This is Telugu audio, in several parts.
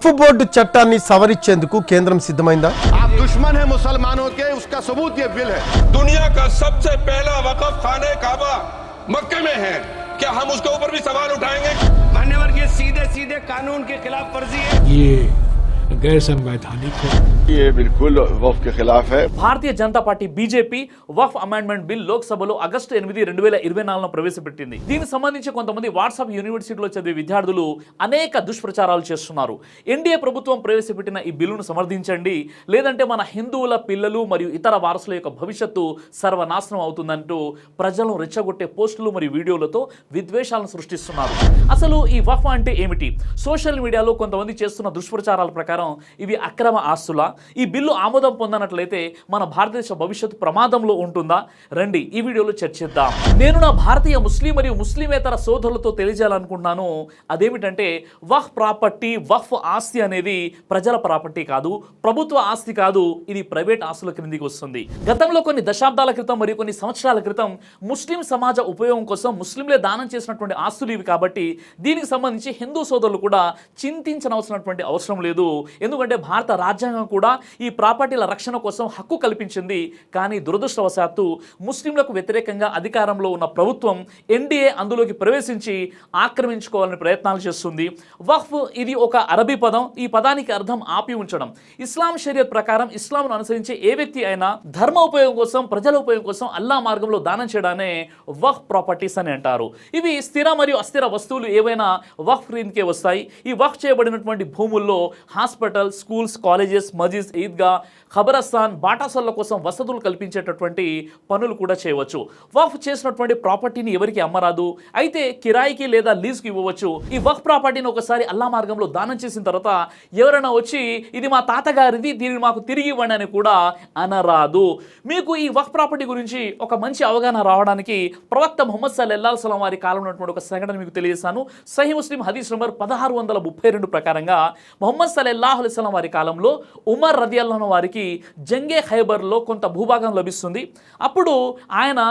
వక్ఫ్ బోర్డు చట్టాన్ని సవరించేందుకు కేంద్రం సిద్ధమైందా आप दुश्मन है मुसलमानों के उसका सबूत ये बिल है दुनिया का सबसे पहला वकफ खाने काबा मक्के में है क्या हम उसके ऊपर भी सवाल उठाएंगे मान्यवर ये सीधे सीधे कानून के खिलाफ वर्जी है ये गैर संवैधानिक है ये बिल्कुल वफ के खिलाफ है Bharatiya Janata party BJP Waqf amendment bill లోక్సభలో ఆగస్టు ఎనిమిది రెండు వేల ఇరవై నాలుగులో ప్రవేశపెట్టింది దీనికి సంబంధించి కొంతమంది వాట్సాప్ యూనివర్సిటీలో చదివే విద్యార్థులు అనేక దుష్ప్రచారాలు చేస్తున్నారు ఎన్డీఏ ప్రభుత్వం ప్రవేశపెట్టిన ఈ బిల్లును సమర్థించండి లేదంటే మన హిందువుల పిల్లలు మరియు ఇతర వారసుల యొక్క భవిష్యత్తు సర్వనాశనం అవుతుందంటూ ప్రజలను రెచ్చగొట్టే పోస్టులు మరియు వీడియోలతో విద్వేషాలను సృష్టిస్తున్నారు అసలు ఈ వఫ్ అంటే ఏమిటి సోషల్ మీడియాలో కొంతమంది చేస్తున్న దుష్ప్రచారాల ప్రకారం ఇవి అక్రమ ఆస్తుల? ఈ బిల్లు ఆమోదం పొందనట్లయితే మన భారతదేశ భవిష్యత్తు ప్రమాదంలో ఉంటుందా? రండి ఈ వీడియోలో చర్చిద్దాం. నేను నా భారతీయ ముస్లిం మరియు ముస్లిమేతర సోదరులతో తెలియజేయాలనుకుంటున్నాను. అదేమిటంటే వఫ్ ప్రాపర్టీ వఫ్ ఆస్తి అనేది ప్రజల ప్రాపర్టీ కాదు ప్రభుత్వ ఆస్తి కాదు ఇది ప్రైవేట్ ఆస్తుల క్రిందికి వస్తుంది. గతంలో కొన్ని దశాబ్దాల క్రితం మరియు కొన్ని సంవత్సరాల క్రితం ముస్లిం సమాజ ఉపయోగం కోసం ముస్లింలే దానం చేసినటువంటి ఆస్తులు ఇవి కాబట్టి దీనికి సంబంధించి హిందూ సోదరులు కూడా చింతించనవసరమైనటువంటి అవసరం లేదు. ఎందుకంటే భారత రాజ్యాంగం కూడా ఈ ప్రాపర్టీల రక్షణ కోసం హక్కు కల్పించింది. కానీ దురదృష్టవశాత్తు ముస్లింలకు వ్యతిరేకంగా అధికారంలో ఉన్న ప్రభుత్వం ఎన్డీఏ అందులోకి ప్రవేశించి ఆక్రమించుకోవాలని ప్రయత్నాలు చేస్తుంది. వక్ఫ్ ఇది ఒక అరబీ పదం. ఈ పదానికి అర్థం ఆపి ఉంచడం. ఇస్లాం షరియత్ ప్రకారం ఇస్లాంను అనుసరించే ఏ వ్యక్తి అయినా ధర్మ ఉపయోగం కోసం ప్రజల ఉపయోగం కోసం అల్లా మార్గంలో దానం చేయడానే వక్ఫ్ ప్రాపర్టీస్ అని అంటారు. ఇవి స్థిర మరియు అస్థిర వస్తువులు ఏవైనా వక్ఫ్ కిందకే వస్తాయి. ఈ వక్ఫ్ చేయబడినటువంటి భూముల్లో హాస్పిటల్ స్కూల్స్ కాలేజెస్ మజీద్ ఈద్గా ఖబరస్థాన్ బాటాసల్ల కోసం వసతులు కల్పించేటటువంటి పనులు కూడా చేయవచ్చు. వక్ఫ్ చేసినటువంటి ప్రాపర్టీని ఎవరికి అమ్మరాదు? అయితే కిరాయికి లేదా లీజ్కి ఇవ్వవచ్చు. ఈ వక్ఫ్ ప్రాపర్టీని ఒకసారి అల్లా మార్గంలో దానం చేసిన తర్వాత ఎవరైనా వచ్చి ఇది మా తాతగారిది దీనిని మాకు తిరిగి ఇవ్వండి అని కూడా అనరాదు. మీకు ఈ వక్ఫ్ ప్రాపర్టీ గురించి ఒక మంచి అవగాహన రావడానికి ప్రవక్త ముహమ్మద్ సల్లల్లాహు సలం వారి కాలంలో ఉన్నటువంటి ఒక సంఘటన మీకు తెలియజేస్తాను. సహీ ముస్లిం హదీస్ నంబర్ పదహారు వందల ముప్పై రెండు ప్రకారంగా ముహమ్మద్ సల్లల్లాహు అలైస్లం వారి కాలంలో ఉమర్ రది అల్లాహ్ వారికి జంగే ఖైబర్లో కొంత భూభాగం లభిస్తుంది. అప్పుడు ఆయన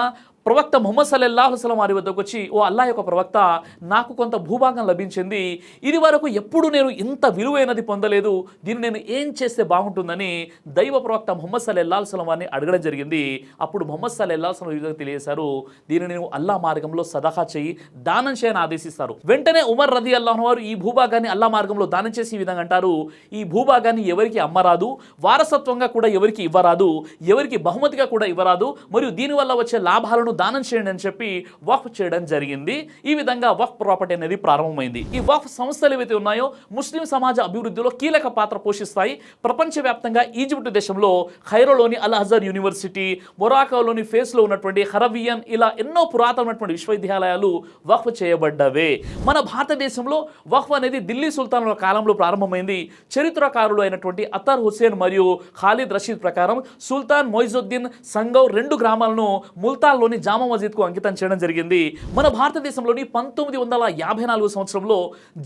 ప్రవక్త ముహమ్మద్ సల్లల్లాహు అలైహి వారి వద్దకు వచ్చి ఓ అల్లా యొక్క ప్రవక్త నాకు కొంత భూభాగం లభించింది. ఇది వరకు ఎప్పుడు నేను ఇంత విలువైనది పొందలేదు. దీన్ని నేను ఏం చేస్తే బాగుంటుందని దైవ ప్రవక్త ముహమ్మద్ సల్లల్లాహు అలైహి వారిని అడగడం జరిగింది. అప్పుడు ముహమ్మద్ సల్లల్లాహు సలం విధంగా తెలియజేశారు. దీనిని నేను అల్లా మార్గంలో సదహా చేయి దానం చేయని ఆదేశిస్తారు. వెంటనే ఉమర్ రది అల్లాహ్ వారు ఈ భూభాగాన్ని అల్లా మార్గంలో దానం చేసి ఈ విధంగా అంటారు. ఈ భూభాగాన్ని ఎవరికి అమ్మరాదు? వారసత్వంగా కూడా ఎవరికి ఇవ్వరాదు? ఎవరికి బహుమతిగా కూడా ఇవ్వరాదు? మరియు దీనివల్ల వచ్చే లాభాలను దానం చేయండి అని చెప్పి వఫ్ చేయడం జరిగింది. ఈ విధంగా వఫ్ ప్రాపర్టీ అనేది ప్రారంభమైంది. ఈ వఫ్ సంస్థలు ఏవైతే ఉన్నాయో ముస్లిం సమాజ అభివృద్ధిలో కీలక పాత్ర పోషిస్తాయి. ప్రపంచవ్యాప్తంగా ఈజిప్ట్ దేశంలో ఖైరోలోని అల్ అజర్ యూనివర్సిటీ మొరాకోలోని ఫేస్లో ఉన్నటువంటి హరవియన్ ఇలా ఎన్నో పురాతనమైనటువంటి విశ్వవిద్యాలయాలు వఫ్ చేయబడ్డవే. మన భారతదేశంలో వఫ్ అనేది ఢిల్లీ సుల్తానుల కాలంలో ప్రారంభమైంది. చరిత్రకారులు అయినటువంటి అతర్ హుసేన్ మరియు ఖాలిద్ రషీద్ ప్రకారం సుల్తాన్ మొయిజుద్దీన్ సంగవ్ రెండు గ్రామాలను ముల్తాన్లోని జామా మసీద్కు అంకితం చేయడం జరిగింది. మన భారతదేశంలోని పంతొమ్మిది వందల యాభై నాలుగు సంవత్సరంలో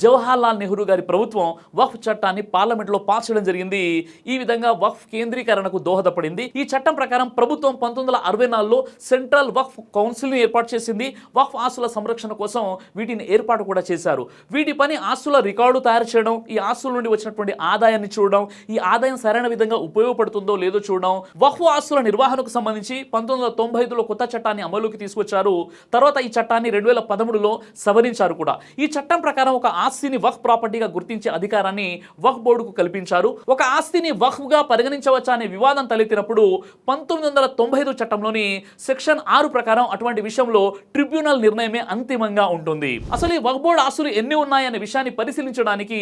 జవహర్లాల్ నెహ్రూ గారి ప్రభుత్వం వక్ఫ్ చట్టాన్ని పార్లమెంట్లో పాస్ చేయడం జరిగింది. ఈ విధంగా వక్ఫ్ కేంద్రీకరణకు దోహదపడింది. ఈ చట్టం ప్రకారం ప్రభుత్వం పంతొమ్మిది వందల అరవై నాలుగులో సెంట్రల్ వక్ఫ్ కౌన్సిల్ని ఏర్పాటు చేసింది. వక్ఫ్ ఆస్తుల సంరక్షణ కోసం వీటిని ఏర్పాటు కూడా చేశారు. వీటి పని ఆస్తుల రికార్డు తయారు చేయడం ఈ ఆస్తుల నుండి వచ్చినటువంటి ఆదాయాన్ని చూడడం ఈ ఆదాయం సరైన విధంగా ఉపయోగపడుతుందో లేదో చూడడం వక్ఫ్ ఆస్తుల నిర్వహణకు సంబంధించి పంతొమ్మిది వందల తొంభై ఐదులో కొత్త చట్టాన్ని అమలుకి తీసుకొచ్చారు. తర్వాత ఈ చట్టాన్ని రెండు వేల పదమూడులో సవరించారు కూడా. ఈ చట్టం ప్రకారం ఒక ఆస్తిని వక్ ప్రాపర్టీగా గుర్తించే అధికారాన్ని వక్ బోర్డుకు కల్పించారు. ఒక ఆస్తిని వక్ఫ్గా పరిగణించవచ్చా అనే వివాదం తలెత్తినప్పుడు పంతొమ్మిది వందల తొంభై ఐదు చట్టంలోని సెక్షన్ ఆరు ప్రకారం అటువంటి విషయంలో ట్రిబ్యునల్ నిర్ణయమే అంతిమంగా ఉంటుంది. అసలు ఈ వక్ బోర్డు ఆస్తులు ఎన్ని ఉన్నాయనే విషయాన్ని పరిశీలించడానికి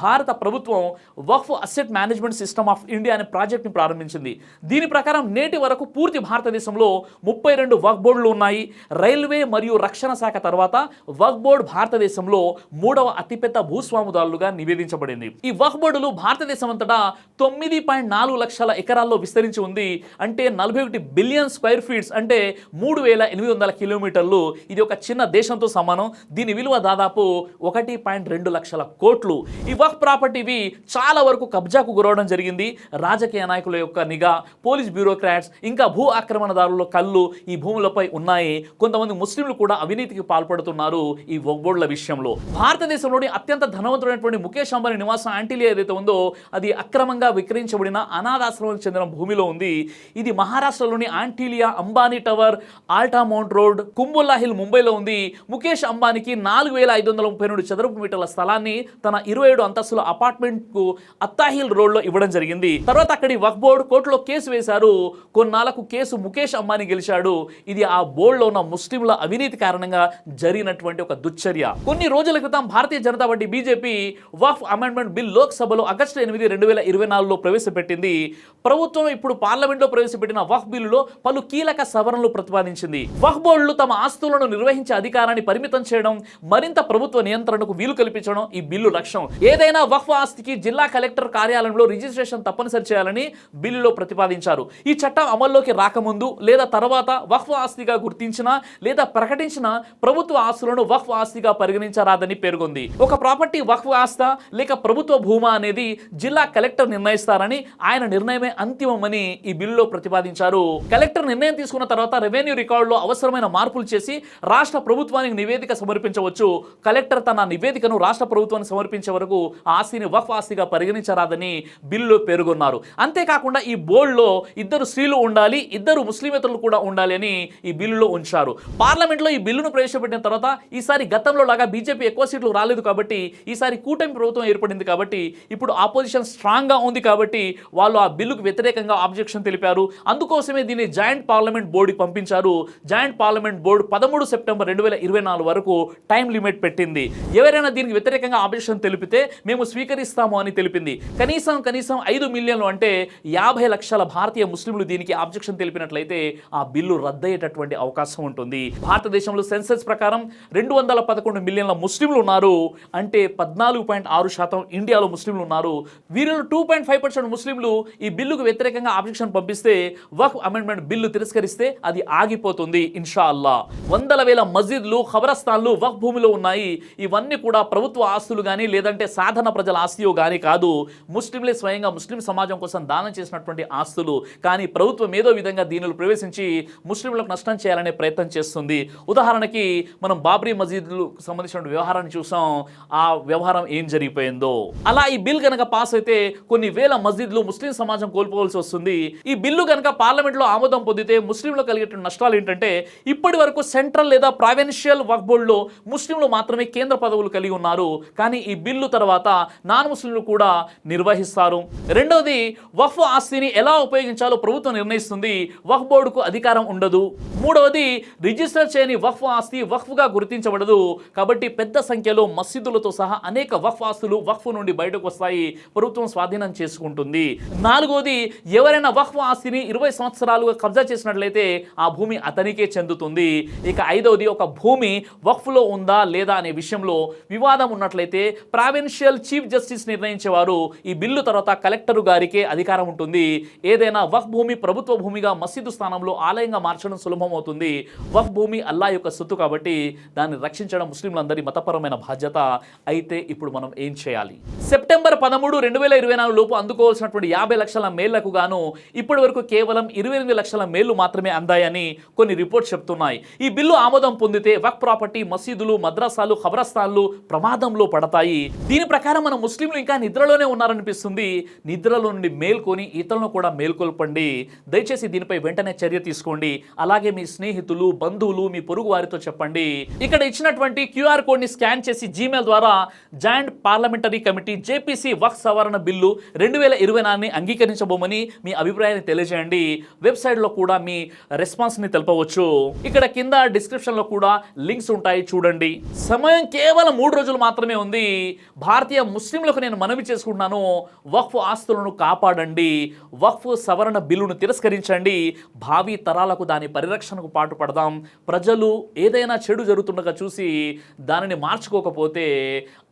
భారత ప్రభుత్వం Waqf asset management system of India అనే ప్రాజెక్ట్ని ప్రారంభించింది. దీని ప్రకారం నేటి వరకు పూర్తి భారతదేశంలో ముప్పై రెండు వక్ బోర్డులు ఉన్నాయి. రైల్వే మరియు రక్షణ శాఖ తర్వాత వక్ఫ్ బోర్డు భారతదేశంలో మూడవ అతిపెద్ద భూస్వాముదారులుగా నివేదించబడింది. ఈ వక్ఫ్ బోర్డులు భారతదేశం అంతటా తొమ్మిది పాయింట్ నాలుగు లక్షల ఎకరాల్లో విస్తరించి ఉంది. అంటే నలభై ఒకటి బిలియన్ స్క్వేర్ ఫీట్స్ అంటే మూడు వేల ఎనిమిది వందల కిలోమీటర్లు. ఇది ఒక చిన్న దేశంతో సమానం. దీని విలువ దాదాపు ఒకటి పాయింట్ రెండు లక్షల కోట్లు. ఈ వక్ ప్రాపర్టీవి చాలా వరకు కబ్జాకు గురవడం జరిగింది. రాజకీయ నాయకుల యొక్క నిఘా పోలీస్ బ్యూరోక్రాట్స్ ఇంకా భూ ఆక్రమణదారుల కళ్ళు ఈ భూముల ముస్లింలపై ఉన్నాయి. కొంతమంది ముస్లింలు కూడా అవినీతికి పాల్పడుతున్నారు ఈ వక్బోర్డుల విషయంలో. భారతదేశంలోని అత్యంత ధనవంతుడైనటువంటి ముఖేష్ అంబానీ నివాసం యాంటీలియా ఏదైతే ఉందో అది అక్రమంగా విక్రయించబడిన అనాథాశ్రమం చెందిన భూమిలో ఉంది. ఇది మహారాష్ట్రలోని Antilia Ambani tower Altamount road Cumballa hill ముంబైలో ఉంది. ముఖేష్ అంబానీకి నాలుగు వేల ఐదు వందల ముప్పై రెండు చదరపు మీటర్ల స్థలాన్ని తన ఇరవై ఏడు అంతస్తుల అపార్ట్మెంట్కు అత్తాహిల్ రోడ్లో ఇవ్వడం జరిగింది. తర్వాత అక్కడి వక్ బోర్డు కోర్టులో కేసు వేశారు. కొన్నాళ్ళకు కేసు ముఖేష్ అంబానీ గెలిచాడు. ఇది ఆ బోర్డులో ఉన్న ముస్లింల అవినీతి కారణంగా జరిగినటువంటి ఒక దుశ్చర్య. కొన్ని రోజుల క్రితం Bharatiya Janata Party BJP Waqf amendment bill లోక్సభలో ఆగస్టు ఎనిమిది రెండు వేల ఇరవై నాలుగులో ప్రవేశపెట్టింది. ప్రభుత్వం ఇప్పుడు పార్లమెంట్లో ప్రవేశపెట్టిన వఫ్ బిల్లులో పలు కీలక సవరణలు ప్రతిపాదించింది. వఫ్ బోర్డులు తమ ఆస్తులను నిర్వహించే అధికారాన్ని పరిమితం చేయడం మరింత ప్రభుత్వ నియంత్రణకు వీలు కల్పించడం ఈ బిల్లు లక్ష్యం. ఏదైనా వఫ్ ఆస్తికి జిల్లా కలెక్టర్ కార్యాలయంలో రిజిస్ట్రేషన్ తప్పనిసరి చేయాలని బిల్లులో ప్రతిపాదించారు. ఈ చట్టం అమల్లోకి రాకముందు లేదా తర్వాత వక్ఫ్ ఆస్తిగా గుర్తించిన లేదా ప్రకటించిన ప్రభుత్వ ఆస్తులను వక్ఫ్ ఆస్తిగా పరిగణించరాదని పేర్కొంది. ఒక ప్రాపర్టీ వక్ఫ్ ఆస్త లేక ప్రభుత్వ భూమా అనేది జిల్లా కలెక్టర్ నిర్ణయిస్తారని ఆయన నిర్ణయమే అంతిమమని ఈ బిల్లులో ప్రతిపాదించారు. కలెక్టర్ నిర్ణయం తీసుకున్న తర్వాత రెవెన్యూ రికార్డులో అవసరమైన మార్పులు చేసి రాష్ట్ర ప్రభుత్వానికి నివేదిక సమర్పించవచ్చు. కలెక్టర్ తన నివేదికను రాష్ట్ర ప్రభుత్వానికి సమర్పించే వరకు ఆస్తిని వక్ఫ్ ఆస్తిగా పరిగణించరాదని బిల్లులో పేర్కొన్నారు. అంతేకాకుండా ఈ బోర్డులో ఇద్దరు స్త్రీలు ఉండాలి ఇద్దరు ముస్లిమేతరులు కూడా ఉండాలి అని ఈ బిల్లులో ఉంచారు. పార్లమెంట్లో ఈ బిల్లును ప్రవేశపెట్టిన తర్వాత ఈసారి గతంలో లాగా బీజేపీ ఎక్కువ సీట్లు రాలేదు కాబట్టి ఈసారి కూటమి ప్రభుత్వం ఏర్పడింది కాబట్టి ఇప్పుడు ఆపోజిషన్ స్ట్రాంగ్గా ఉంది కాబట్టి వాళ్ళు ఆ బిల్లుకు వ్యతిరేకంగా ఆబ్జెక్షన్ తెలిపారు. అందుకోసమే దీన్ని జాయింట్ పార్లమెంట్ బోర్డుకి పంపించారు. జాయింట్ పార్లమెంట్ బోర్డు పదమూడు సెప్టెంబర్ రెండు వేల ఇరవై నాలుగు వరకు టైం లిమిట్ పెట్టింది. ఎవరైనా దీనికి వ్యతిరేకంగా ఆబ్జెక్షన్ తెలిపితే మేము స్వీకరిస్తాము అని తెలిపింది. కనీసం కనీసం ఐదు మిలియన్లు అంటే యాభై లక్షల భారతీయ ముస్లింలు దీనికి ఆబ్జెక్షన్ తెలిపినట్లయితే ఆ బిల్లు పెరిగేటటువంటి అవకాశం ఉంటుంది. భారతదేశంలో సెన్సెస్ ప్రకారం రెండు వందల పదకొండు మిలియన్ల ముస్లింలు ఉన్నారు. అంటే పద్నాలుగు పాయింట్ ఆరు శాతం ఇండియాలో ముస్లింలు ఉన్నారు. వీరిలో టూ పాయింట్ ఫైవ్ పర్సెంట్ ముస్లింలు ఈ బిల్లుకు వ్యతిరేకంగా ఆబ్జెక్షన్ పంపిస్తే వక్ అమెండ్మెంట్ బిల్లు తిరస్కరిస్తే అది ఆగిపోతుంది ఇన్షా అల్లా వందల వేల మస్జిద్లు ఖబరస్థాన్లు వక్ భూమిలో ఉన్నాయి. ఇవన్నీ కూడా ప్రభుత్వ ఆస్తులు కానీ లేదంటే సాధారణ ప్రజల ఆస్తియో కానీ కాదు. ముస్లింలే స్వయంగా ముస్లిం సమాజం కోసం దానం చేసినటువంటి ఆస్తులు. కానీ ప్రభుత్వం ఏదో విధంగా దీనిలో ప్రవేశించి ముస్లింలకు నష్టం చేయాలనే ప్రయత్నం చేస్తుంది. ఉదాహరణకి మనం బాబ్రీ మసీదులకు సంబంధించిన వ్యవహారాన్ని చూసాం. ఆ వ్యవహారం ఏం జరిగిపోయిందో? అలా ఈ బిల్ కనుక పాస్ అయితే కొన్ని వేల మస్జిద్లు ముస్లిం సమాజం కోల్పోవాల్సి వస్తుంది. ఈ బిల్లు కనుక పార్లమెంట్లో ఆమోదం పొందితే ముస్లింలు కలిగేటువంటి నష్టాలు ఏంటంటే ఇప్పటి వరకు సెంట్రల్ లేదా ప్రావిన్షియల్ వక్ బోర్డులో ముస్లింలు మాత్రమే కేంద్ర పదవులు కలిగి ఉన్నారు. కానీ ఈ బిల్లు తర్వాత నాన్ ముస్లింలు కూడా నిర్వహిస్తారు. రెండవది వఫ్ ఆస్తిని ఎలా ఉపయోగించాలో ప్రభుత్వం నిర్ణయిస్తుంది. వక్ఫ్ బోర్డుకు అధికారం ఉండదు. మూడవది రిజిస్టర్ చేయని వఫ్ ఆస్తి వక్ఫ్గా గుర్తించబడదు. కాబట్టి పెద్ద సంఖ్యలో మసీదులతో సహా అనేక వఫ్ ఆస్తులు వక్ఫ్ నుండి బయటకు వస్తాయి. ప్రభుత్వం స్వాధీనం చేసుకుంటుంది. నాలుగోది ఎవరైనా వక్ఫ్ ఆస్తిని ఇరవై సంవత్సరాలుగా కబ్జా చేసినట్లయితే ఆ భూమి అతనికే చెందుతుంది. ఇక ఐదవది ఒక భూమి వక్ఫ్లో ఉందా లేదా అనే విషయంలో వివాదం ఉన్నట్లయితే ప్రావిన్షియల్ చీఫ్ జస్టిస్ నిర్ణయించేవారు ఈ బిల్లు తర్వాత కలెక్టర్ గారికే అధికారం ఉంటుంది. ఏదైనా వఫ్ భూమి ప్రభుత్వ భూమిగా మసీదు స్థానంలో ఆలయంగా మార్చడం సులభం అవుతుంది వఫ్ భూమి అల్లా యొక్క సొత్తు కాబట్టి దాన్ని రక్షించడం ముస్లింలందరి మతపరమైన బాధ్యత. అయితే ఇప్పుడు మనం ఏం చేయాలి? సెప్టెంబర్ పదమూడు రెండు వేల ఇరవై నాలుగు లోపు అందుకోవాల్సినటువంటి యాభై లక్షల మేళ్ళకు గాను ఇప్పటి వరకు కేవలం ఇరవై ఎనిమిది లక్షల మేళ్ళు మాత్రమే అందాయని కొన్ని రిపోర్ట్స్ చెప్తున్నాయి. ఈ బిల్లు ఆమోదం పొందితే వక్ ప్రాపర్టీ మసీదులు మద్రాసాలు ఖబరస్థాన్లు ప్రమాదంలో పడతాయి. దీని ప్రకారం మన ముస్లింలు ఇంకా నిద్రలోనే ఉన్నారనిపిస్తుంది. నిద్రలో నుండి మేల్కొని ఇతరులను కూడా మేల్కొల్పండి. దయచేసి దీనిపై వెంటనే చర్య తీసుకోండి. అలాగే మీ స్నేహితులు బంధువులు మీ పొరుగు వారితో చెప్పండి. ఇక్కడ ఇచ్చినటువంటి క్యూఆర్ కోడ్ని స్కాన్ చేసి జీమెయిల్ ద్వారా joint parliamentary committee JPC Waqf సవరణ బిల్లు రెండు వేల ఇరవై నాలుగుని అంగీకరించబోమని మీ అభిప్రాయాన్ని తెలియజేయండి. వెబ్సైట్లో కూడా మీ రెస్పాన్స్ని తెలపవచ్చు. ఇక్కడ కింద డిస్క్రిప్షన్లో కూడా లింక్స్ ఉంటాయి చూడండి. సమయం కేవలం మూడు రోజులు మాత్రమే ఉంది. భారతీయ ముస్లింలకు నేను మనవి చేసుకుంటున్నాను. వక్ఫ్ ఆస్తులను కాపాడండి. వక్ఫ్ సవరణ బిల్లును తిరస్కరించండి. భావి తరాలకు దాని పరిరక్షణకు పాటుపడదాం ప్రజలు ఏదైనా చెడు జరుగుతుండగా చూసి దానిని మార్చుకోకపోతే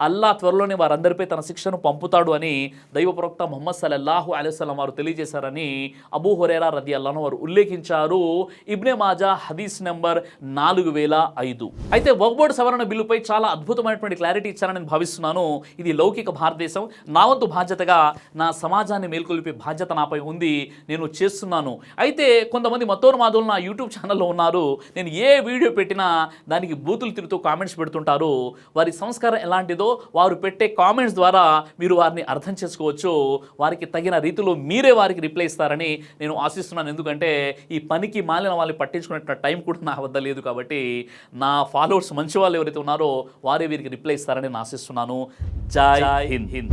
అల్లా త్వరలోనే వారందరిపై తన శిక్షను పంపుతాడు అని దైవ ప్రవక్త మొహమ్మద్ సలల్లాహు అలైవల్లం వారు తెలియజేశారని అబూ హురేరా రది అల్లాను వారు ఉల్లేఖించారు. ఇబ్నే మాజా హదీస్ నెంబర్ నాలుగు వేల ఐదు. అయితే వక్బోర్డ్ సవరణ బిల్లుపై చాలా అద్భుతమైనటువంటి క్లారిటీ ఇచ్చారని నేను భావిస్తున్నాను. ఇది లౌకిక భారతదేశం. నా వంతు బాధ్యతగా నా సమాజాన్ని మేల్కొల్పే బాధ్యత నాపై ఉంది. నేను చేస్తున్నాను. అయితే కొంతమంది మతోన్మాదులు నా యూట్యూబ్ ఛానల్లో ఉన్నారు. నేను ఏ వీడియో పెట్టినా దానికి బూతులు తిరుగుతూ కామెంట్స్ పెడుతుంటారు. వారి సంస్కారం ఎలాంటిదో వారు పెట్టే కామెంట్స్ ద్వారా మీరు వారిని అర్థం చేసుకోవచ్చు. వారికి తగిన రీతిలో మీరే వారికి రిప్లై ఇస్తారని నేను ఆశిస్తున్నాను. ఎందుకంటే ఈ పనికి మాలిన వాళ్ళని పట్టించుకునే టైం కూడా నా వద్ద లేదు కాబట్టి నా ఫాలోవర్స్ మంచి వాళ్ళు ఎవరైతే ఉన్నారో వారే వీరికి రిప్లై ఇస్తారని నేను ఆశిస్తున్నాను. జై హింద్. హింద్.